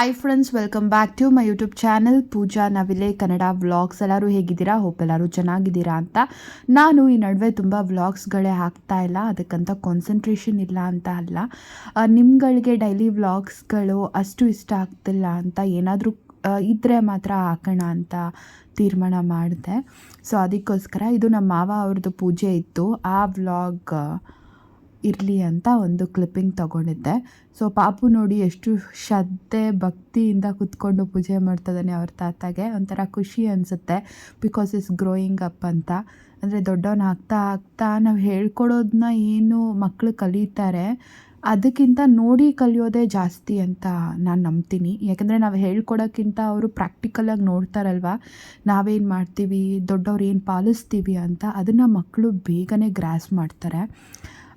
Hi friends welcome back to my YouTube channel Pooja Navile Kannada vlogs ಎಲ್ಲರೂ ಹೇಗಿದ್ದೀರಾ? Hope ಎಲ್ಲರೂ ಚೆನ್ನಾಗಿದ್ದೀರಾ ಅಂತ. ನಾನು ಈ ನಡುವೆ ತುಂಬ ವ್ಲಾಗ್ಸ್ಗಳೇ ಹಾಕ್ತಾ ಇಲ್ಲ. ಅದಕ್ಕಂತ ಕಾನ್ಸಂಟ್ರೇಷನ್ ಇಲ್ಲ ಅಂತ ಅಲ್ಲ. ನಿಮ್ಗಳಿಗೆ ಡೈಲಿ ವ್ಲಾಗ್ಸ್ಗಳು ಅಷ್ಟು ಇಷ್ಟ ಆಗ್ತಿಲ್ಲ ಅಂತ ಏನಾದರೂ ಇದ್ದರೆ ಮಾತ್ರ ಹಾಕೋಣ ಅಂತ ತೀರ್ಮಾನ ಮಾಡಿದೆ. ಸೊ ಅದಕ್ಕೋಸ್ಕರ ಇದು ನಮ್ಮ ಮಾವ ಅವ್ರದ್ದು ಪೂಜೆ ಇತ್ತು. ಆ ವ್ಲಾಗ್ ಇರಲಿ ಅಂತ ಒಂದು ಕ್ಲಿಪ್ಪಿಂಗ್ ತಗೊಂಡಿದ್ದೆ. ಸೊ ಪಾಪು ನೋಡಿ ಎಷ್ಟು ಶ್ರದ್ಧೆ, ಭಕ್ತಿಯಿಂದ ಕುತ್ಕೊಂಡು ಪೂಜೆ ಮಾಡ್ತಿದ್ದಾನೆ ಅವ್ರ ತಾತಗೆ. ಒಂಥರ ಖುಷಿ ಅನಿಸುತ್ತೆ. ಬಿಕಾಸ್ ಇಸ್ ಗ್ರೋಯಿಂಗ್ ಅಪ್ ಅಂತ. ಅಂದರೆ ದೊಡ್ಡವನ್ ಆಗ್ತಾ ಆಗ್ತಾ ನಾವು ಹೇಳ್ಕೊಡೋದನ್ನ ಏನು ಮಕ್ಕಳು ಕಲಿತಾರೆ, ಅದಕ್ಕಿಂತ ನೋಡಿ ಕಲಿಯೋದೇ ಜಾಸ್ತಿ ಅಂತ ನಾನು ನಂಬ್ತೀನಿ. ಯಾಕಂದರೆ ನಾವು ಹೇಳ್ಕೊಡೋಕ್ಕಿಂತ ಅವರು ಪ್ರಾಕ್ಟಿಕಲಾಗಿ ನೋಡ್ತಾರಲ್ವ? ನಾವೇನು ಮಾಡ್ತೀವಿ? ದೊಡ್ಡವ್ರು ಏನು ಪಾಲಿಸ್ತೀವಿ ಅಂತ, ಅದನ್ನು ಮಕ್ಕಳು ಬೇಗನೆ ಗ್ರಾಸ್ ಮಾಡ್ತಾರೆ.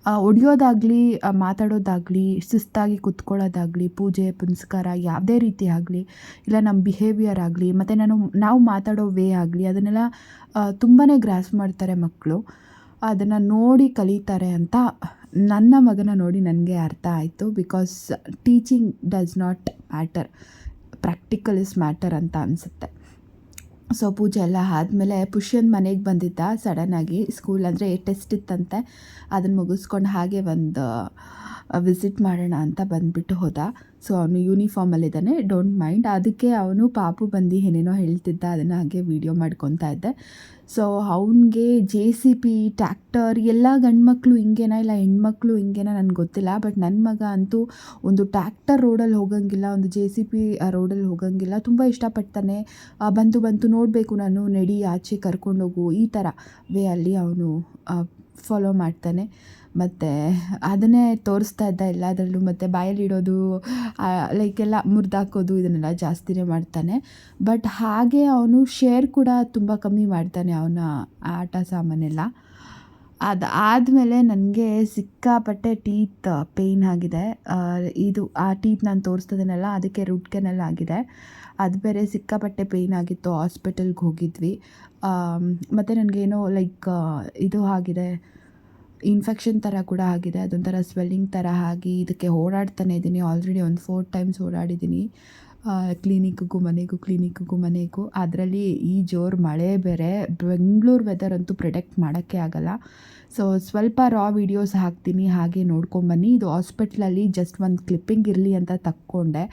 ಹೊಡಿಯೋದಾಗಲಿ ಮಾತಾಡೋದಾಗಲಿ, ಶಿಸ್ತಾಗಿ ಕುತ್ಕೊಳ್ಳೋದಾಗಲಿ, ಪೂಜೆ, ಪುನಸ್ಕಾರ ಯಾವುದೇ ರೀತಿ ಆಗಲಿ, ಇಲ್ಲ ನಮ್ಮ ಬಿಹೇವಿಯರ್ ಆಗಲಿ, ಮತ್ತು ನಾನು, ನಾವು ಮಾತಾಡೋ ವೇ ಆಗಲಿ, ಅದನ್ನೆಲ್ಲ ತುಂಬಾ ಗ್ರಾಸ್ ಮಾಡ್ತಾರೆ ಮಕ್ಕಳು. ಅದನ್ನು ನೋಡಿ ಕಲಿತಾರೆ ಅಂತ ನನ್ನ ಮಗನ ನೋಡಿ ನನಗೆ ಅರ್ಥ ಆಯಿತು because teaching does not matter practical is matter ಅಂತ ಅನಿಸುತ್ತೆ. ಸೊ ಪೂಜೆ ಎಲ್ಲ ಆದಮೇಲೆ ಪುಷ್ಯನ್ ಮನೆಗೆ ಬಂದಿದ್ದ ಸಡನ್ನಾಗಿ ಸ್ಕೂಲ್ ಅಂದರೆ ಟೆಸ್ಟ್ ಇತ್ತಂತೆ. ಅದನ್ನು ಮುಗಿಸ್ಕೊಂಡು ಹಾಗೆ ಒಂದು ವಿಸಿಟ್ ಮಾಡೋಣ ಅಂತ ಬಂದುಬಿಟ್ಟು ಹೋದ. ಸೊ ಅವನು ಯೂನಿಫಾರ್ಮಲ್ಲಿದ್ದಾನೆ ಡೋಂಟ್ ಮೈಂಡ್ ಅದಕ್ಕೆ ಅವನು ಪಾಪು ಬಂದು ಏನೇನೋ ಹೇಳ್ತಿದ್ದ, ಅದನ್ನು ಹಾಗೆ ವೀಡಿಯೋ ಮಾಡ್ಕೊತಾ ಇದ್ದೆ. ಸೊ ಅವನಿಗೆ ಜೆ ಸಿ ಪಿ ಟ್ಯಾಕ್ಟರ್ ಎಲ್ಲ ಗಂಡ್ಮಕ್ಳು ಹಿಂಗೇನ ಇಲ್ಲ, ಹೆಣ್ಮಕ್ಳು ಹಿಂಗೇನ ನನಗೆ ಗೊತ್ತಿಲ್ಲ. ಬಟ್ ನನ್ನ ಮಗ ಅಂತೂ ಒಂದು ಟ್ಯಾಕ್ಟರ್ ರೋಡಲ್ಲಿ ಹೋಗಂಗಿಲ್ಲ, ಒಂದು ಜೆ ಸಿ ಪಿ ರೋಡಲ್ಲಿ ಹೋಗಂಗಿಲ್ಲ. ತುಂಬ ಇಷ್ಟಪಡ್ತಾನೆ. ಬಂತು ಬಂತು ನೋಡಬೇಕು ನಾನು, ನಡಿ ಆಚೆ ಕರ್ಕೊಂಡೋಗು, ಈ ಥರ ವೇ ಅಲ್ಲಿ ಅವನು ಫಾಲೋ ಮಾಡ್ತಾನೆ. ಮತ್ತು ಅದನ್ನೇ ತೋರಿಸ್ತಾ ಇದ್ದ ಎಲ್ಲದರಲ್ಲೂ ಮತ್ತು ಬಾಯಲ್ಲಿ ಇಡೋದು ಲೈಕ್ ಎಲ್ಲ ಮುರಿದಾಕೋದು ಇದನ್ನೆಲ್ಲ ಜಾಸ್ತಿನೇ ಮಾಡ್ತಾನೆ. ಬಟ್ ಹಾಗೆ ಅವನು ಶೇರ್ ಕೂಡ ತುಂಬ ಕಮ್ಮಿ ಮಾಡ್ತಾನೆ ಅವನ ಆಟ ಸಾಮಾನೆಲ್ಲ. ಅದು ಆದಮೇಲೆ ನನಗೆ ಸಿಕ್ಕಾಪಟ್ಟೆ ಟೀತ್ ಪೇಯ್ನ್ ಆಗಿದೆ. ಇದು ಆ ಟೀತ್ ನಾನು ತೋರಿಸ್ತದನ್ನೆಲ್ಲ ಅದಕ್ಕೆ ರೂಟ್ ಆಗಿದೆ. ಅದು ಬೇರೆ ಸಿಕ್ಕಾಪಟ್ಟೆ ಪೇಯ್ನ್ ಆಗಿತ್ತು ಹಾಸ್ಪಿಟಲ್ಗೆ ಹೋಗಿದ್ವಿ. ಮತ್ತು ನನಗೇನೋ ಲೈಕ್ ಇದು ಆಗಿದೆ. ಇನ್ಫೆಕ್ಷನ್ ಥರ ಕೂಡ ಆಗಿದೆ. ಅದೊಂಥರ ಸ್ವೆಲ್ಲಿಂಗ್ ಥರ ಆಗಿ ಇದಕ್ಕೆ ಓಡಾಡ್ತಾನೆ ಇದ್ದೀನಿ ಆಲ್ರೆಡಿ ಒಂದು ಫೋರ್ ಟೈಮ್ಸ್ ಓಡಾಡಿದ್ದೀನಿ ಕ್ಲಿನಿಕ್ಗೂ ಮನೆಗೂ ಕ್ಲಿನಿಕ್ಗೂ ಮನೆಗೂ. ಅದರಲ್ಲಿ ಈ ಜೋರು ಮಳೆ ಬೇರೆ. ಬೆಂಗಳೂರು ವೆದರ್ ಅಂತೂ ಪ್ರೊಟೆಕ್ಟ್ ಮಾಡೋಕ್ಕೆ ಆಗಲ್ಲ. ಸೊ ಸ್ವಲ್ಪ ರಾ ವೀಡಿಯೋಸ್ ಹಾಕ್ತೀನಿ. ಹಾಗೆ ನೋಡ್ಕೊಂಬನ್ನಿ. ಇದು ಹಾಸ್ಪಿಟ್ಲಲ್ಲಿ ಜಸ್ಟ್ ಒಂದು ಕ್ಲಿಪ್ಪಿಂಗ್ ಇರಲಿ ಅಂತ ತಕ್ಕೊಂಡೆ.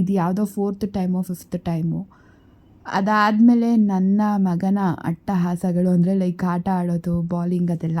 ಇದು ಯಾವುದೋ ಫೋರ್ತ್ ಟೈಮು ಫಿಫ್ತ್ ಟೈಮು ಅದಾದಮೇಲೆ ನನ್ನ ಮಗನ ಅಟ್ಟಹಾಸಗಳು ಅಂದರೆ ಲೈಕ್ ಆಟ ಆಡೋದು ಬಾಲಿಂಗ್ ಅದೆಲ್ಲ.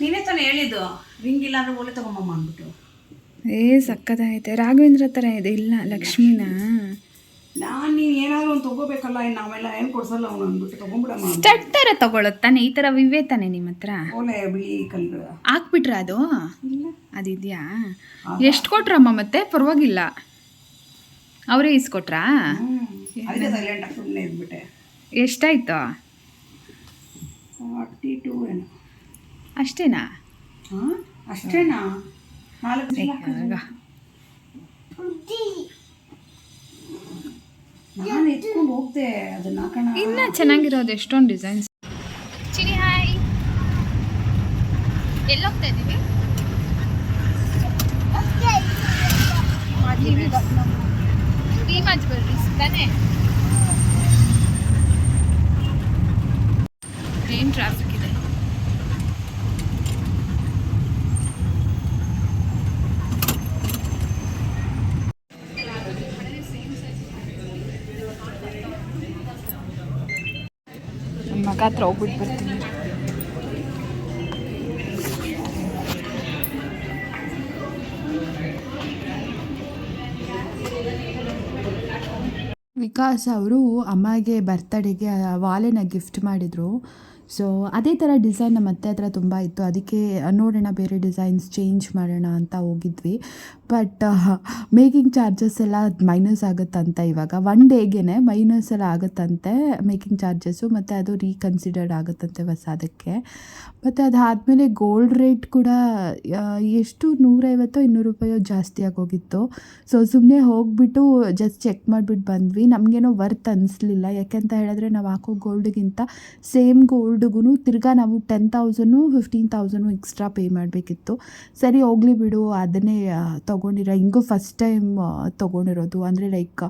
ನೀನೇ ತಾನೇ ಹೇಳಿದ್ದು ರಿಂಗ್ ಇಲ್ಲ ಅಂದ್ರೆ ಓಲೆ ತಗೊಂಬಮ್ಮ ಅಂದ್ಬಿಟ್ಟು. ಏ ಸಕ್ಕತ್ತಾಗೈತೆ ರಾಘವೇಂದ್ರ ಥರ ಇದೆ ಇಲ್ಲ ಲಕ್ಷ್ಮಿನ? ನಾನು ನೀನು ಏನಾದ್ರು ಒಂದು ತಗೋಬೇಕಲ್ಲ ಇನ್ನು ನಾವೆಲ್ಲ ಏನು ಕೊಡ್ಸಲ್ಲ ಅವನು ಅಂದ್ಬಿಟ್ಟು ತಗೊಂಬಿಡಮ್ಮ. ಸ್ಟಡ್ ಥರ ತಗೊಳತ್ತಾನೆ ಈ ಥರ ವಿವೇ ತಾನೆ ನಿಮ್ಮ ಹತ್ರ? ಓಲೆ ಬಿಳಿ ಕಲ್ಲು. ಹಾಕ್ಬಿಟ್ರ ಅದು? ಅದಿದೆಯಾ? ಎಷ್ಟು ಕೊಟ್ರಮ್ಮ ಮತ್ತೆ? ಪರವಾಗಿಲ್ಲ. ಅವರೇ ಇಸ್ಕೊಟ್ರಾ? ಅದಕ್ಕೆ ಸೈಲೆಂಟ್ ಸುಮ್ಮನೆ ಇದ್ಬಿಟ್ಟೆ. ಎಷ್ಟಾಯ್ತು? ಫಾರ್ಟಿ ಟೂ ಏನು. ಅಷ್ಟೇನಾ? ಹಾಂ ಅಷ್ಟೇನಾ? ನಾಲ್ಕು ಆಗ. ನಾನು ಎತ್ಕೊಂಡು ಹೋಗ್ದೆ ಅದನ್ನ ಕಣ. ಇನ್ನ ಚೆನ್ನಾಗಿರೋದು ಎಷ್ಟೊಂದು ಡಿಸೈನ್ಸ್ ಚಿನಿ ಹಾಯ್ ಎಲ್ಲೋಗ್ತಾ ಇದ್ದೀವಿ? ಭೀಮಾಜ್ ಬರ್ರಿ ತಾನೇ? ಏನು ಟ್ರಾಫಿಕ್ ಇದೆ ನಮ್ಮ ಮಗ ಹೋಗ್ಬಿಟ್ಟು ಬರ್ತೀನಿ ವಿಕಾಸ್ ಅವರು ಅಮ್ಮಗೆ ಬರ್ತಡೇಗೆ ವಾಲೆನ ಗಿಫ್ಟ್ ಮಾಡಿದರು. ಸೊ ಅದೇ ಥರ ಡಿಸೈನ್ ನಮ್ಮ ಅತ್ತೆ ಹತ್ರ ತುಂಬ ಇತ್ತು. ಅದಕ್ಕೆ ನೋಡೋಣ, ಬೇರೆ ಡಿಸೈನ್ಸ್ ಚೇಂಜ್ ಮಾಡೋಣ ಅಂತ ಹೋಗಿದ್ವಿ. ಬಟ್ ಮೇಕಿಂಗ್ ಚಾರ್ಜಸ್ ಎಲ್ಲ ಮೈನಸ್ ಆಗುತ್ತಂತೆ ಇವಾಗ. ಒನ್ ಡೇಗೆ ಮೈನಸ್ ಎಲ್ಲ ಆಗುತ್ತಂತೆ ಮೇಕಿಂಗ್ ಚಾರ್ಜಸ್ಸು ಮತ್ತು ಅದು ರೀಕನ್ಸಿಡರ್ಡ್ ಆಗುತ್ತಂತೆ ಹೊಸದಕ್ಕೆ ಮತ್ತು ಅದಾದಮೇಲೆ ಗೋಲ್ಡ್ ರೇಟ್ ಕೂಡ ಎಷ್ಟು? ನೂರೈವತ್ತೋ ಇನ್ನೂರು ರೂಪಾಯೋ ಜಾಸ್ತಿ ಆಗೋಗಿತ್ತು. ಸೊ ಸುಮ್ಮನೆ ಹೋಗಿಬಿಟ್ಟು ಜಸ್ಟ್ ಚೆಕ್ ಮಾಡಿಬಿಟ್ಟು ಬಂದ್ವಿ. ನಮಗೇನೋ ವರ್ತ್ ಅನ್ನಿಸ್ಲಿಲ್ಲ ಯಾಕೆಂತ ಹೇಳಿದ್ರೆ ನಾವು ಹಾಕೋ ಗೋಲ್ಡ್ಗಿಂತ ಸೇಮ್ ಗೋಲ್ಡ್ಗೂ ತಿರ್ಗಾ ನಾವು ten thousand fifteen thousand extra pay ಮಾಡಬೇಕಿತ್ತು. ಸರಿ, ಹೋಗಲಿ ಬಿಡು. ಅದನ್ನೇ ತೊಗೊಂಡಿರೋ, ಹಿಂಗೂ ಫಸ್ಟ್ ಟೈಮ್ ತೊಗೊಂಡಿರೋದು. ಅಂದರೆ ಲೈಕ್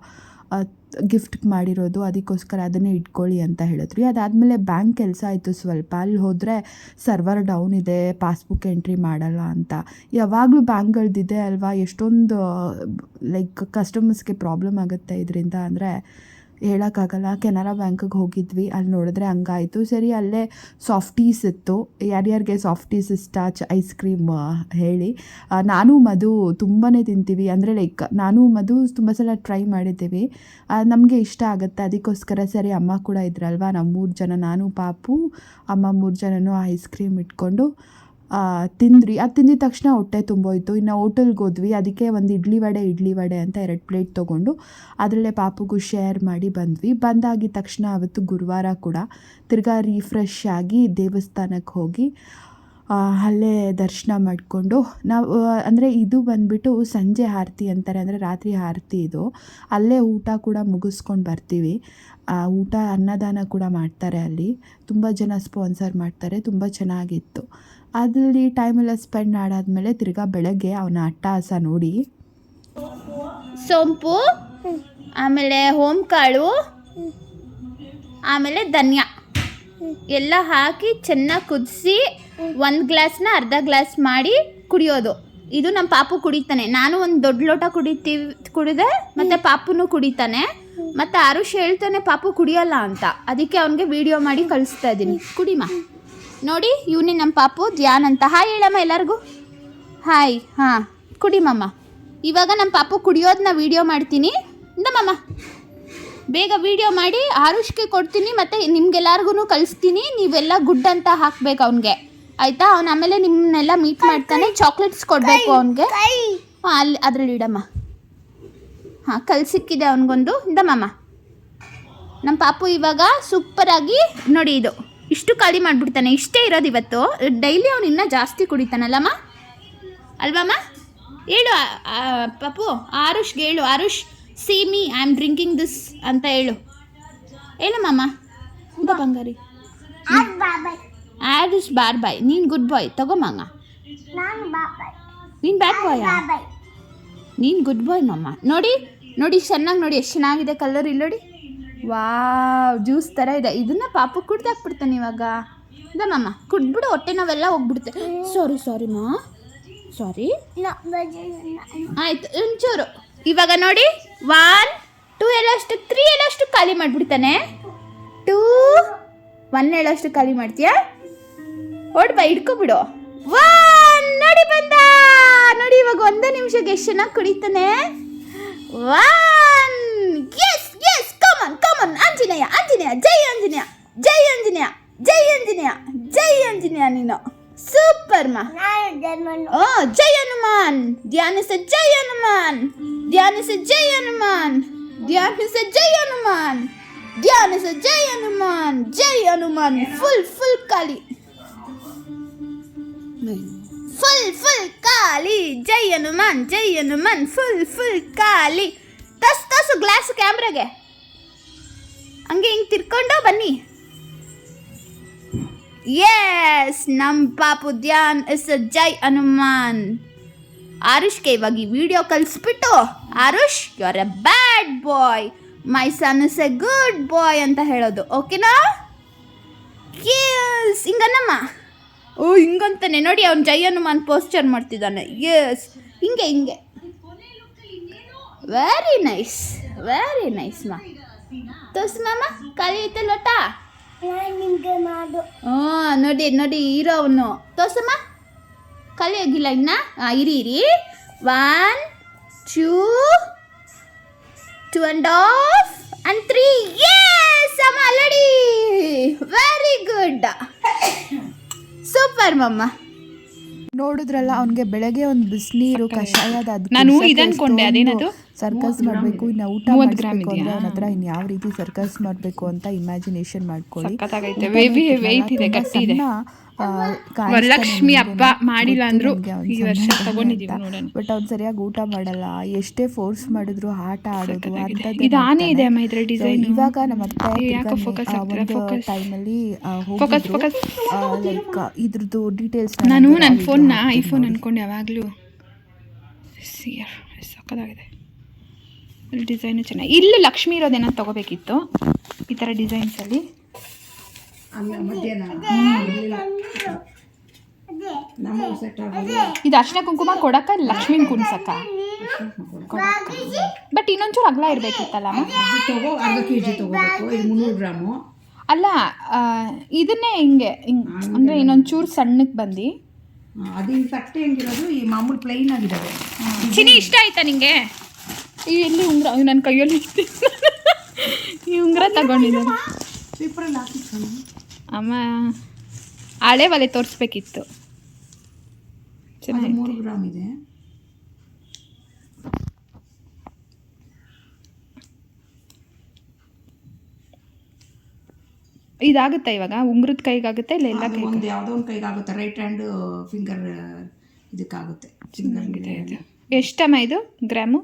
ಗಿಫ್ಟ್ ಮಾಡಿರೋದು, ಅದಕ್ಕೋಸ್ಕರ ಅದನ್ನೇ ಇಟ್ಕೊಳ್ಳಿ ಅಂತ ಹೇಳಿದ್ರಿ. ಅದಾದಮೇಲೆ ಬ್ಯಾಂಕ್ ಕೆಲಸ ಆಯಿತು ಸ್ವಲ್ಪ. ಅಲ್ಲಿ ಹೋದರೆ ಸರ್ವರ್ ಡೌನ್ ಇದೆ ಪಾಸ್ಬುಕ್ ಎಂಟ್ರಿ ಮಾಡಲ್ಲ ಅಂತ. ಯಾವಾಗಲೂ ಬ್ಯಾಂಕ್ಗಳ್ದಿದೆ ಅಲ್ವಾ? ಎಷ್ಟೊಂದು ಲೈಕ್ ಕಸ್ಟಮರ್ಸ್ಗೆ ಪ್ರಾಬ್ಲಮ್ ಆಗುತ್ತೆ ಇದರಿಂದ. ಅಂದರೆ ಹೇಳೋಕ್ಕಾಗಲ್ಲ. ಕೆನರಾ ಬ್ಯಾಂಕಿಗೆ ಹೋಗಿದ್ವಿ. ಅಲ್ಲಿ ನೋಡಿದ್ರೆ ಹಂಗಾಯಿತು. ಸರಿ, ಅಲ್ಲೇ ಸಾಫ್ಟೀಸ್ ಇತ್ತು. ಯಾರ್ಯಾರಿಗೆ ಸಾಫ್ಟೀಸ್ ಇಷ್ಟ ಐಸ್ ಕ್ರೀಮ್ ಹೇಳಿ. ನಾನು, ಮಧು ತುಂಬಾ ತಿಂತೀವಿ. ಅಂದರೆ ಲೈಕ್ ನಾನು, ಮಧು ತುಂಬ ಸಲ ಟ್ರೈ ಮಾಡಿದ್ದೀವಿ. ನಮಗೆ ಇಷ್ಟ ಆಗುತ್ತೆ. ಅದಕ್ಕೋಸ್ಕರ ಸರಿ, ಅಮ್ಮ ಕೂಡ ಇದ್ರಲ್ವಾ? ನಮ್ಮ ಮೂರು ಜನ, ನಾನು, ಪಾಪು, ಅಮ್ಮ ಮೂರು ಜನನೂ ಐಸ್ ಕ್ರೀಮ್ ಇಟ್ಕೊಂಡು ತಿಂದ್ರಿ. ಅದು ತಿಂದಿದ ತಕ್ಷಣ ಹೊಟ್ಟೆ ತುಂಬೋಯ್ತು ಇನ್ನು ಓಟೆಲ್ಗೆ ಹೋದ್ವಿ. ಅದಕ್ಕೆ ಒಂದು ಇಡ್ಲಿ ವಡೆ ಇಡ್ಲಿ ವಡೆ ಅಂತ ಎರಡು ಪ್ಲೇಟ್ ತೊಗೊಂಡು ಅದರಲ್ಲೇ ಪಾಪುಗೂ ಶೇರ್ ಮಾಡಿ ಬಂದ್ವಿ. ಬಂದಾಗಿದ ತಕ್ಷಣ ಅವತ್ತು ಗುರುವಾರ ಕೂಡ ತಿರ್ಗಾ ರಿಫ್ರೆಶ್ ಆಗಿ ದೇವಸ್ಥಾನಕ್ಕೆ ಹೋಗಿ ಅಲ್ಲೇ ದರ್ಶನ ಮಾಡಿಕೊಂಡು ನಾವು ಅಂದರೆ ಇದು ಬಂದ್ಬಿಟ್ಟು ಸಂಜೆ ಆರತಿ ಅಂತಾರೆ. ಅಂದರೆ ರಾತ್ರಿ ಆರತಿ ಇದು. ಅಲ್ಲೇ ಊಟ ಕೂಡ ಮುಗಿಸ್ಕೊಂಡು ಬರ್ತೀವಿ. ಊಟ ಅನ್ನದಾನ ಕೂಡ ಮಾಡ್ತಾರೆ ಅಲ್ಲಿ. ತುಂಬ ಜನ ಸ್ಪಾನ್ಸರ್ ಮಾಡ್ತಾರೆ. ತುಂಬ ಚೆನ್ನಾಗಿತ್ತು. ಅದರಲ್ಲಿ ಟೈಮೆಲ್ಲ ಸ್ಪೆಂಡ್ ಮಾಡಾದ್ಮೇಲೆ ತಿರ್ಗಾ ಬೆಳಗ್ಗೆ ಅವನ ಅಟ್ಟಹಾಸ ನೋಡಿ. ಸೋಂಪು, ಆಮೇಲೆ ಕಾಳು ಆಮೇಲೆ ಧನ್ಯ. ಎಲ್ಲ ಹಾಕಿ ಚೆನ್ನಾಗಿ ಕುದಿಸಿ ಒಂದು ಗ್ಲಾಸ್ನ ಅರ್ಧ ಗ್ಲಾಸ್ ಮಾಡಿ ಕುಡಿಯೋದು. ಇದು ನಮ್ಮ ಪಾಪು ಕುಡಿತಾನೆ. ನಾನು ಒಂದು ದೊಡ್ಡ ಲೋಟ ಕುಡಿತೀವಿ, ಕುಡಿದೆ, ಮತ್ತು ಪಾಪುನು ಕುಡಿತಾನೆ. ಮತ್ತು ಆರುಷ್ ಹೇಳ್ತಾನೆ ಪಾಪು ಕುಡಿಯಲ್ಲ ಅಂತ. ಅದಕ್ಕೆ ಅವನಿಗೆ ವಿಡಿಯೋ ಮಾಡಿ ಕಳಿಸ್ತಾ ಇದ್ದೀನಿ ಕುಡಿಮ? ನೋಡಿ ಇವನೇ ನಮ್ಮ ಪಾಪು ಧ್ಯಾನ್ ಅಂತ. ಹಾಯ್ ಹೇಳಮ್ಮ ಎಲ್ಲರಿಗೂ? ಹಾಯ್ ಹಾಂ ಕುಡಿಮಮ್ಮ ಇವಾಗ ನಮ್ಮ ಪಾಪು ಕುಡಿಯೋದನ್ನ ವಿಡಿಯೋ ಮಾಡ್ತೀನಿ. ಇಂದಮ್ಮಮ್ಮ ಬೇಗ ವಿಡಿಯೋ ಮಾಡಿ ಆರುಷ್ಗೆ ಕೊಡ್ತೀನಿ ಮತ್ತು ನಿಮ್ಗೆಲ್ಲರಿಗೂ ಕಳಿಸ್ತೀನಿ. ನೀವೆಲ್ಲ ಗುಡ್ ಅಂತ ಹಾಕ್ಬೇಕು ಅವನಿಗೆ. ಆಯಿತಾ? ಅವ್ನು ಆಮೇಲೆ ನಿಮ್ಮನ್ನೆಲ್ಲ ಮೀಟ್ ಮಾಡ್ತಾನೆ ಚಾಕ್ಲೇಟ್ಸ್ ಕೊಡಬೇಕು ಅವನಿಗೆ. ಹಾಂ ಅಲ್ಲಿ ಅದರಲ್ಲಿ ಇಡಮ್ಮ. ಹಾಂ ಕಲ್ ಸಿಕ್ಕಿದೆ ಅವನಿಗೊಂದು. ಇಂದಮ್ಮ ನಮ್ಮ ಪಾಪು ಇವಾಗ ಸೂಪರಾಗಿ ನೋಡಿ ಇದು. ಇಷ್ಟು ಖಾಲಿ ಮಾಡಿಬಿಡ್ತಾನೆ ಇಷ್ಟೇ ಇರೋದು ಇವತ್ತು. ಡೈಲಿ ಅವನು ಇನ್ನೂ ಜಾಸ್ತಿ ಕುಡಿತಾನಲ್ಲಮ್ಮ? ಅಲ್ವಮ್ಮ? ಹೇಳು ಆ, ಆ, ಪಾಪು ಆರುಷ್ಗೆ ಹೇಳು Arush see me I am drinking this ಅಂತ ಹೇಳು. ಹೇಳು ಮಾಮ ಇಂದ ಬಂಗಾರಿ ಆರುಷ್ ಬಾರ್ ಬಾಯ್ ನೀನು ಗುಡ್ ಬಾಯ್ ತಗೊಮ್ಮಂಗ ನೀನು ಬ್ಯಾಡ್ ಬಾಯ್ ನೀನು ಗುಡ್ ಬಾಯ್ ಮಮ್ಮ. ನೋಡಿ ನೋಡಿ ಚೆನ್ನಾಗಿ ನೋಡಿ ಎಷ್ಟು ಚೆನ್ನಾಗಿದೆ ಕಲರ್ ಇಲ್ಲಿ ನೋಡಿ. ವಾವ್ ಜ್ಯೂಸ್ ಥರ ಇದೆ. ಇದನ್ನ ಪಾಪು ಕುಡ್ದಾಕ್ಬಿಡ್ತಾನೆ ಇವಾಗ. ಮಾಮ ಕುಡ್ಬಿಡು ಹೊಟ್ಟೆ ನಾವೆಲ್ಲ ಹೋಗ್ಬಿಡುತ್ತೆ. ಸಾರಿ ಸಾರಿ ಮಾ. ಸಾರಿ ಆಯ್ತು ಒಂಚೂರು. ಇವಾಗ ನೋಡಿ ಒನ್ ಟೂ ಎಲ್ಲಷ್ಟು ತ್ರೀ ಎಲ್ಲಷ್ಟು ಖಾಲಿ ಮಾಡಿಬಿಡ್ತಾನೆ. ಟೂ ಒನ್ ಹೇಳೋಷ್ಟು ಖಾಲಿ ಮಾಡ್ತೀಯಾ? ಓಡ್ ಬಾ ಹಿಡ್ಕೊಬಿಡು. ಒನ್ ನೋಡಿ ಬಂದ. ನೋಡಿ ಇವಾಗ ಒಂದೇ ನಿಮಿಷಕ್ಕೆ ಎಷ್ಟು ಚೆನ್ನಾಗಿ ಕುಡಿತಾನೆ. One yes yes come on come on Anjaneya Anjaneya ಜೈ ಆಂಜನೇಯ ಜೈ ಆಂಜನೇಯ ಜೈ ಆಂಜನೇಯ ಜೈ ಆಂಜನೇಯ ನೀನು ಸೂಪರ್ ಮಾ ಓ ಜೈ ಹನುಮಾನ್ ಧ್ಯಾನಿಸ ಜೈ ಹನುಮಾನ್ ಧ್ಯಾನಿಸ ಜೈ ಹನುಮಾನ್ ಧ್ಯಾನಿಸ ಜೈ ಹನುಮಾನ್ ಧ್ಯಾನಿಸ ಜೈ ಹನುಮಾನ್ ಜೈ ಹನುಮಾನ್ ಫುಲ್ ಫುಲ್ ಖಾಲಿ ಫುಲ್ ಫುಲ್ ಖಾಲಿ ಜೈ ಹನುಮಾನ್ ಜೈ ಹನುಮಾನ್ ಫುಲ್ ಫುಲ್ ಖಾಲಿ ತಸ್ ತಸು ಗ್ಲಾಸ್ ಕ್ಯಾಮ್ರಾಗೆ ಹಂಗೆ ಹಿಂಗೆ ತಿರ್ಕೊಂಡು ಬನ್ನಿ. ಎಸ್ ನಮ್ಮ ಪಾಪು ಧ್ಯಾನ್ ಎಸ್ ಜೈ ಹನುಮಾನ್. ಆರುಷ್ಗೆ ಇವಾಗ ಈ video ಕಲಿಸ್ಬಿಟ್ಟು Arush you are a bad boy my son is a good boy ಅಂತ ಹೇಳೋದು ಓಕೆನಾ ಎಸ್ ಹಿಂಗನ್ನಮ್ಮ ಓ, ಹಿಂಗಂತಾನೆ. ನೋಡಿ, ಅವ್ನು ಜೈ ಹನುಮಾನ್ ಪೋಸ್ಚರ್ ಮಾಡ್ತಿದ್ದಾನೆ. ಎಸ್ ಹಿಂಗೆ ಹಿಂಗೆ. ವೆರಿ ನೈಸ್ ವೆರಿ ನೈಸ್ ಮಾ. ತೋರ್ಸು ಮಾಮ ಖಾಲಿ ಐತೆ ಲೋಟ ಹ್ಞೂ ನೋಡಿ ನೋಡಿ ಇರೋ ಅವನು. ತೋರ್ಸಮ್ಮ ಖಾಲಿ ಆಗಿಲ್ಲ ಇನ್ನ? ಇರಿ ಇರಿ. One two two and half and three yes ಅಮ್ಮ ಅಲ್ಲಡಿ ವೆರಿ ಗುಡ್ ಸೂಪರ್ ಮಮ್ಮ ನೋಡಿದ್ರಲ್ಲ ಅವನಿಗೆ ಬೆಳಗ್ಗೆ ಒಂದು ಬಿಸಿನೀರು ಕಷಾಯದ ಅದು ನಾನು ಇದನ್ಕೊಂಡೆ ಇದು ಅದೇನದು? ಸರ್ಕಸ್ ಮಾಡಬೇಕು ಇನ್ನು ಊಟ ಮಾಡಬೇಕು ಅಂದರೆ ಮಾಡಿಸ್ಬೇಕು ಅಂದ್ರೆ ಅವನ ಹತ್ರ ಇನ್ನು ಯಾವ ರೀತಿ ಸರ್ಕಸ್ ಮಾಡಬೇಕು ಅಂತ ಇಮ್ಯಾಜಿನೇಷನ್ ಮಾಡ್ಕೊಳ್ಳಿ. ವರಲಕ್ಷ್ಮಿ ಹಬ್ಬ ಮಾಡಿಲ್ಲ ಅಂದ್ರು ಈ ವರ್ಷ ತಗೊಂಡಿದೀವಿ ನೋಡೋಣ. ಬಟ್ ಅವ್ನು ಸರಿಯಾಗಿ ಊಟ ಮಾಡಲ್ಲ. ಎಷ್ಟೇ ಫೋರ್ಸ್ ಮಾಡಿದ್ರು ಆಟ ಆಡೋದು ಇದು ಆನೆ. ಇದೆ ಅಮ್ಮ ಇದ್ರ ಡಿಸೈನ್. ಇವಾಗ ನಮ್ಮ ಅತ್ತೆ ಯಾಕೋ ಫೋಕಸ್ ಆಗ್ತಿಲ್ಲ, focus. ಟೈಮಲ್ಲಿ Focus, focus. ಲೈಕ್ ಇದ್ರದ್ದು ಡೀಟೇಲ್ಸ್ ನಾನು ನನ್ನ ಫೋನ್ನ ಐಫೋನ್ ಅನ್ಕೊಂಡು ಯಾವಾಗಲೂ. ಸಿಯರ್ ಸಕ್ಕದಾಗಿದೆ ಡಿಸೈನು ಚೆನ್ನಾಗಿ ಇಲ್ಲಿ ಲಕ್ಷ್ಮಿ ಇರೋದೇನೋ ತಗೋಬೇಕಿತ್ತು? ಈ ಥರ ಡಿಸೈನ್ಸಲ್ಲಿ ಇದು ಅರ್ಶಿನ ಕುಂಕುಮ ಕೊಡಕ್ಕ ಲಕ್ಷ್ಮಿನ ಕುಣ್ಸಕ್ಕ? ಬಟ್ ಇನ್ನೊಂಚೂರು ಅಗಲ ಇರಬೇಕಿತ್ತಲ್ಲ ಅಲ್ಲ ಇದನ್ನೇ ಹಿಂಗೆ ಹಿಂಗೆ ಅಂದರೆ ಇನ್ನೊಂಚೂರು ಸಣ್ಣಕ್ಕೆ ಬಂದು. ಅದು ಹಿಂಗೆ ತಟ್ಟೆ ಹೆಂಗಿರೋದು ಈ ಮಾಮೂಲಿ ಪ್ಲೈನ್ ಆಗಿದ್ದಾವೆ ಚಿನಿ ಇಷ್ಟ ಆಯ್ತಾ ನಿಂಗೆ? ಈ ಎಲ್ಲಿ ಉಂಗ್ರ. ನನ್ನ ಕೈಯಲ್ಲಿ. ಈ ಉಂಗುರ ತಗೊಂಡಿದ್ದಾರೆ ಅಮ್ಮ. ಹಳೆ ಒಲೆ ತೋರಿಸ್ಬೇಕಿತ್ತು. ಚೆನ್ನಾಗಿ ಮೂರು ಗ್ರಾಮ್ ಇದೆ. ಇದಾಗುತ್ತಾ ಇವಾಗ? ಉಂಗುರದ ಕೈಗಾಗುತ್ತೆ ಇಲ್ಲ ಎಲ್ಲ ಕೈಗೆ ಒಂದು ಯಾವುದೋ ಒಂದು ಕೈಗಾಗುತ್ತೆ. ರೈಟ್ ಹ್ಯಾಂಡ್ ಫಿಂಗರ್ ಇದಕ್ಕಾಗುತ್ತೆ. ಫಿಂಗರ್ ಎಷ್ಟಮ್ಮ ಇದು? ಗ್ರಾಮು?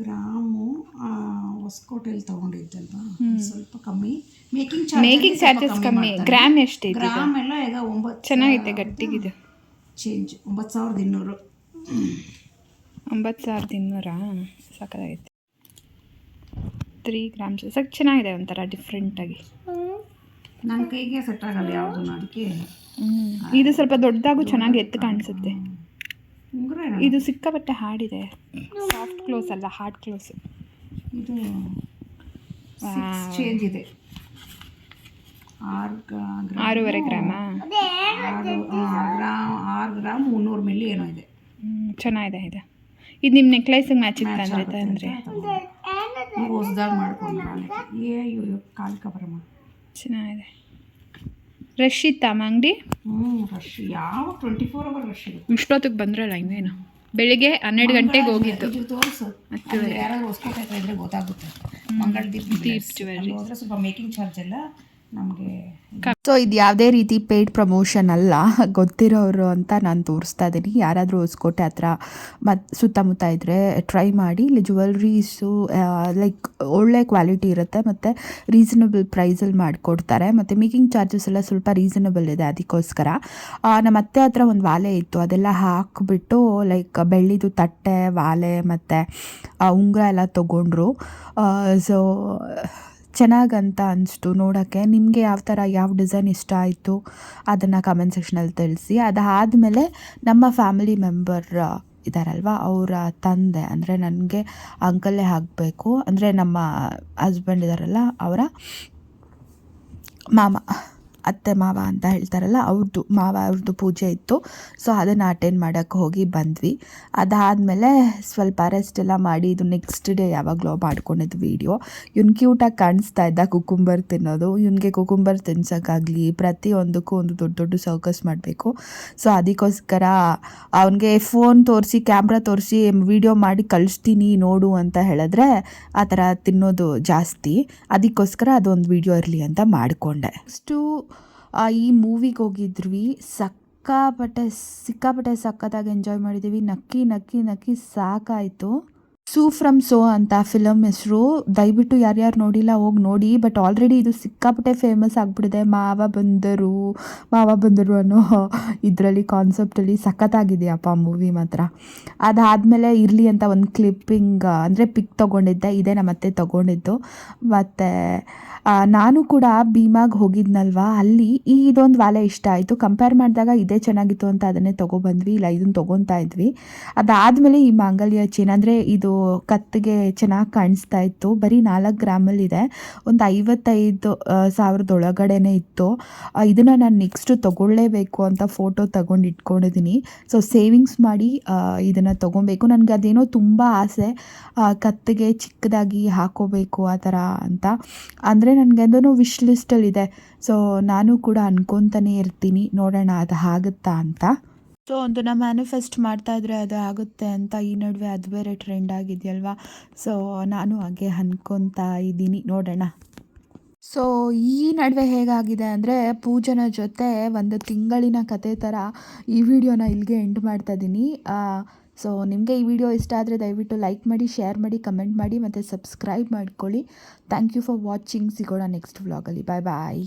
ಗ್ರಾಮು ಹೊಸಕೋಟೆಯಲ್ಲಿ ತಗೊಂಡಿದ್ದಲ್ವಾ ಸ್ವಲ್ಪ ಕಮ್ಮಿ. ಮೇಕಿಂಗ್ ಮೇಕಿಂಗ್ ಚಾರ್ಜಸ್ ಕಮ್ಮಿ ಗ್ರಾಮ್ ಎಷ್ಟಿದೆ ಗ್ರಾಮ್ ಎಲ್ಲ ಈಗ ಒಂಬತ್ತು ಚೆನ್ನಾಗಿದೆ ಗಟ್ಟಿಗಿದೆ. ಚೇಂಜ್ ಒಂಬತ್ತು ಸಾವಿರದ ಇನ್ನೂರು. ಒಂಬತ್ತು ಸಾವಿರದ ಇನ್ನೂರಾ? ಸಾಕಾಗೈತೆ. ತ್ರೀ ಗ್ರಾಮ್ಸ್ ಸಾಕು ಚೆನ್ನಾಗಿದೆ ಒಂಥರ ಡಿಫ್ರೆಂಟಾಗಿ ನನ್ನ ಕೈಗೆ ಸೆಟ್ ಆಗಲ್ಲ ಯಾವುದನ್ನು ಅದಕ್ಕೆ ಇದು ಸ್ವಲ್ಪ ದೊಡ್ಡದಾಗೂ ಚೆನ್ನಾಗಿ ಎತ್ತು ಕಾಣಿಸುತ್ತೆ. ಇದು ಸಿಕ್ಕಾಪಟ್ಟೆ ಹಾಡಿದೆ. ಸಾಫ್ಟ್ ಕ್ಲೋಸ್ ಅಲ್ಲ ಹಾರ್ಡ್ ಕ್ಲೋಸ್ ಇದು ಚೇಂಜ್ ಇದೆ. ಆರೂವರೆ ಗ್ರಾಮ. ಆರು ಗ್ರಾಮ್ ಆರು ಗ್ರಾಮ್ ಮುನ್ನೂರು ಮಿಲಿ ಏನೋ ಇದೆ. ಚೆನ್ನಾಗಿದೆ ಇದು. ಇದು ನಿಮ್ಮ ನೆಕ್ಲೈಸಿಗೆ ಮ್ಯಾಚಿಂಗ್ ತಂದ್ರೆ? ಅಂದರೆ ಈಗ ಹೊಸ್ದಾಗಿ ಮಾಡ್ಕೊಂಡು ಏ ಇವ್ರು ಕಾಲಿಕ ಬರಮ್ಮ ಚೆನ್ನಾಗಿದೆ. ರಶ್ ಇತ್ತಮ್ಮ ಅಂಗಡಿ ಹ್ಞೂ ರಶ್ ಯಾವ ಟ್ವೆಂಟಿ ಫೋರ್ ಅವರ್ ರಶ್ ಇರುತ್ತೆ ಇಷ್ಟೊತ್ತಿಗೆ ಬಂದ್ರಲ್ಲ ಇನ್ನೇನು? ಬೆಳಿಗ್ಗೆ ಹನ್ನೆರಡು ಗಂಟೆಗೆ ಹೋಗಿದ್ದು. ಇದು ತೋರಿಸು. ಅಲ್ಲಿ ಯಾರಾದ್ರು ಹೊಸ್ಕೋಟೆ ಹತ್ರ ಇದ್ರೆ ಗೊತ್ತಾಗುತ್ತೆ. ಮಂಗಳ ದೀಪ್ ಜ್ಯುವೆಲ್ರಿ ಹೋದ್ರೆ ಸ್ವಲ್ಪ ಮೇಕಿಂಗ್ ಚಾರ್ಜ್ ಎಲ್ಲ ನಮಗೆ ಸೊ ಇದು ಯಾವುದೇ ರೀತಿ ಪೇಯ್ಡ್ ಪ್ರಮೋಷನ್ ಅಲ್ಲ ಗೊತ್ತಿರೋರು ಅಂತ ನಾನು ತೋರಿಸ್ತಾ ಇದ್ದೀನಿ ಯಾರಾದರೂ ಹೊಸ್ಕೋಟೆ ಹತ್ರ ಮತ್ತು ಸುತ್ತಮುತ್ತ ಇದ್ದರೆ ಟ್ರೈ ಮಾಡಿ. ಇಲ್ಲಿ ಜುವೆಲ್ರೀಸು ಲೈಕ್ ಒಳ್ಳೆ ಕ್ವಾಲಿಟಿ ಇರುತ್ತೆ ಮತ್ತು ರೀಸನಬಲ್ ಪ್ರೈಸಲ್ಲಿ ಮಾಡಿಕೊಡ್ತಾರೆ. ಮತ್ತು ಮೇಕಿಂಗ್ ಚಾರ್ಜಸ್ ಎಲ್ಲ ಸ್ವಲ್ಪ ರೀಸನಬಲ್ ಇದೆ ಅದಕ್ಕೋಸ್ಕರ. ನಮ್ಮ ಅತ್ತೆ ಹತ್ರ ಒಂದು ವಾಲೆ ಇತ್ತು. ಅದೆಲ್ಲ ಹಾಕಿಬಿಟ್ಟು ಲೈಕ್ ಬೆಳ್ಳಿದು ತಟ್ಟೆ ವಾಲೆ ಮತ್ತು ಉಂಗುರ ಎಲ್ಲ ತೊಗೊಂಡ್ರು. ಸೊ ಚೆನ್ನಾಗಂತ ಅನಿಸ್ತು ನೋಡೋಕ್ಕೆ. ನಿಮಗೆ ಯಾವ ಥರ ಯಾವ ಡಿಸೈನ್ ಇಷ್ಟ ಆಯಿತು ಅದನ್ನು ಕಮೆಂಟ್ ಸೆಕ್ಷನಲ್ಲಿ ತಿಳಿಸಿ. ಅದಾದಮೇಲೆ ನಮ್ಮ ಫ್ಯಾಮಿಲಿ ಮೆಂಬರ್ ಇದ್ದಾರಲ್ವ ಅವರ ತಂದೆ, ಅಂದರೆ ನನಗೆ ಅಂಕಲ್ಲೇ ಆಗಬೇಕು ಅಂದರೆ ನಮ್ಮ ಹಸ್ಬೆಂಡ್ ಇದ್ದಾರಲ್ಲ ಅವರ ಮಾಮ. ಅತ್ತೆ ಮಾವ ಅಂತ ಹೇಳ್ತಾರಲ್ಲ ಅವ್ರದ್ದು ಮಾವ ಅವ್ರದ್ದು ಪೂಜೆ ಇತ್ತು. ಸೊ ಅದನ್ನು ಅಟೆಂಡ್ ಮಾಡೋಕ್ಕೆ ಹೋಗಿ ಬಂದ್ವಿ. ಅದಾದಮೇಲೆ ಸ್ವಲ್ಪ ರೆಸ್ಟ್ ಎಲ್ಲ ಮಾಡಿ ಇದು ನೆಕ್ಸ್ಟ್ ಡೇ ಯಾವಾಗಲೋ ಮಾಡ್ಕೊಂಡಿದ್ದು ವೀಡಿಯೋ ಇವ್ನು ಕ್ಯೂಟಾಗಿ ಕಾಣಿಸ್ತಾ ಇದ್ದ ಕುಕುಂಬರ್ ತಿನ್ನೋದು. ಇವನಿಗೆ ಕುಕುಂಬರ್ ತಿನ್ಸೋಕ್ಕಾಗಲಿ ಪ್ರತಿಯೊಂದಕ್ಕೂ ಒಂದು ದೊಡ್ಡ ದೊಡ್ಡ ಸೌಕಸ್ ಮಾಡಬೇಕು. ಸೊ ಅದಕ್ಕೋಸ್ಕರ ಅವನಿಗೆ ಫೋನ್ ತೋರಿಸಿ ಕ್ಯಾಮ್ರಾ ತೋರಿಸಿ ವಿಡಿಯೋ ಮಾಡಿ ಕಳಿಸ್ತೀನಿ, ನೋಡು ಅಂತ ಹೇಳಿದ್ರೆ ಆ ಥರ ತಿನ್ನೋದು ಜಾಸ್ತಿ. ಅದಕ್ಕೋಸ್ಕರ ಅದೊಂದು ವೀಡಿಯೋ ಇರಲಿ ಅಂತ ಮಾಡಿಕೊಂಡೆ. ನೆಕ್ಸ್ಟು ಈ ಮೂವಿಗೆ ಹೋಗಿದ್ವಿ. ಸಕ್ಕಾಪಟ್ಟೆ ಸಿಕ್ಕಾಪಟ್ಟೆ ಸಕ್ಕತ್ತಾಗಿ ಎಂಜಾಯ್ ಮಾಡಿದ್ದೀವಿ ನಕ್ಕಿ ನಕ್ಕಿ ನಕ್ಕಿ ಸಾಕಾಯಿತು. ಸೂ ಫ್ರಮ್ ಸೋ ಅಂತ ಫಿಲಮ್ ಹೆಸರು. ದಯವಿಟ್ಟು ಯಾರ್ಯಾರು ನೋಡಿಲ್ಲ ಹೋಗಿ ನೋಡಿ ಬಟ್ ಆಲ್ರೆಡಿ ಇದು ಸಿಕ್ಕಾಪಟ್ಟೆ ಫೇಮಸ್ ಆಗಿಬಿಟ್ಟಿದೆ. ಮಾವ ಬಂದರು. ಮಾವ ಬಂದರು ಅನ್ನೋ ಇದರಲ್ಲಿ ಕಾನ್ಸೆಪ್ಟಲ್ಲಿ ಸಖತ್ತಾಗಿದೆಯಪ್ಪ ಮೂವಿ ಮಾತ್ರ. ಅದಾದಮೇಲೆ ಇರಲಿ ಅಂತ ಒಂದು ಕ್ಲಿಪ್ಪಿಂಗ್ ಅಂದರೆ ಪಿಕ್ ತೊಗೊಂಡಿದ್ದೆ. ಇದೇ ನಮ್ಮ ಅತ್ತೆ ತೊಗೊಂಡಿದ್ದು. ಮತ್ತು ನಾನು ಕೂಡ ಭೀಮಾಗ್ ಹೋಗಿದ್ನಲ್ವಾ? ಅಲ್ಲಿ ಈ ಇದೊಂದು ವಾಲೆ ಇಷ್ಟ ಆಯಿತು. ಕಂಪೇರ್ ಮಾಡಿದಾಗ ಇದೇ ಚೆನ್ನಾಗಿತ್ತು ಅಂತ ಅದನ್ನೇ ತೊಗೊಬಂದ್ವಿ. ಇಲ್ಲ ಇದನ್ನು ತೊಗೊತಾ ಇದ್ವಿ. ಅದಾದಮೇಲೆ ಈ ಮಾಂಗಲ್ಯ ಚೇನ್, ಅಂದರೆ ಇದು ಕತ್ತಿಗೆ ಚೆನ್ನಾಗಿ ಕಾಣಿಸ್ತಾ ಇತ್ತು. ಬರೀ ನಾಲ್ಕು ಗ್ರಾಮಲ್ಲಿದೆ ಒಂದು ಐವತ್ತೈದು ಸಾವಿರದ ಒಳಗಡೆನೇ ಇತ್ತು. ಇದನ್ನು ನಾನು ನೆಕ್ಸ್ಟು ತೊಗೊಳ್ಳೇಬೇಕು ಅಂತ ಫೋಟೋ ತಗೊಂಡು ಇಟ್ಕೊಂಡಿದ್ದೀನಿ ಸೊ ಸೇವಿಂಗ್ಸ್ ಮಾಡಿ ಇದನ್ನು ತೊಗೊಬೇಕು. ನನಗೆ ಅದೇನೋ ತುಂಬ ಆಸೆ. ಕತ್ತಿಗೆ ಚಿಕ್ಕದಾಗಿ ಹಾಕೋಬೇಕು ಆ ಥರ ಅಂತ. ಅಂದರೆ ನನಗೆ ಅದನ್ನು ವಿಶ್ ಲಿಸ್ಟಲ್ಲಿದೆ ಸೊ ನಾನು ಕೂಡ ಅನ್ಕೊತಾನೆ ಇರ್ತೀನಿ. ನೋಡೋಣ ಅದು ಆಗುತ್ತಾ ಅಂತ. ಸೊ ಒಂದು ಮ್ಯಾನಿಫೆಸ್ಟ್ ಮಾಡ್ತಾ ಇದ್ರೆ ಅದು ಆಗುತ್ತೆ ಅಂತ ಈ ನಡುವೆ ಅದು ಬೇರೆ ಟ್ರೆಂಡ್ ಆಗಿದೆಯಲ್ವಾ? ಸೊ ನಾನು ಹಾಗೆ ಅನ್ಕೊತಾ ಇದ್ದೀನಿ. ನೋಡೋಣ. ಸೊ ಈ ನಡುವೆ ಹೇಗಾಗಿದೆ ಅಂದರೆ ಪೂಜನ ಜೊತೆ ಒಂದು ತಿಂಗಳಿನ ಕತೆ ಥರ ಈ ವಿಡಿಯೋನ ಇಲ್ಲಿಗೆ ಎಂಡ್ ಮಾಡ್ತಾ ಇದ್ದೀನಿ. ಸೊ ನಿಮಗೆ ಈ ವಿಡಿಯೋ ಇಷ್ಟ ಆದರೆ ದಯವಿಟ್ಟು ಲೈಕ್ ಮಾಡಿ ಶೇರ್ ಮಾಡಿ ಕಮೆಂಟ್ ಮಾಡಿ ಮತ್ತು ಸಬ್ಸ್ಕ್ರೈಬ್ ಮಾಡ್ಕೊಳ್ಳಿ. ಥ್ಯಾಂಕ್ ಯು ಫಾರ್ ವಾಚಿಂಗ್ ಸಿಗೋಣ ನೆಕ್ಸ್ಟ್ ವ್ಲಾಗಲ್ಲಿ ಬಾಯ್ ಬಾಯ್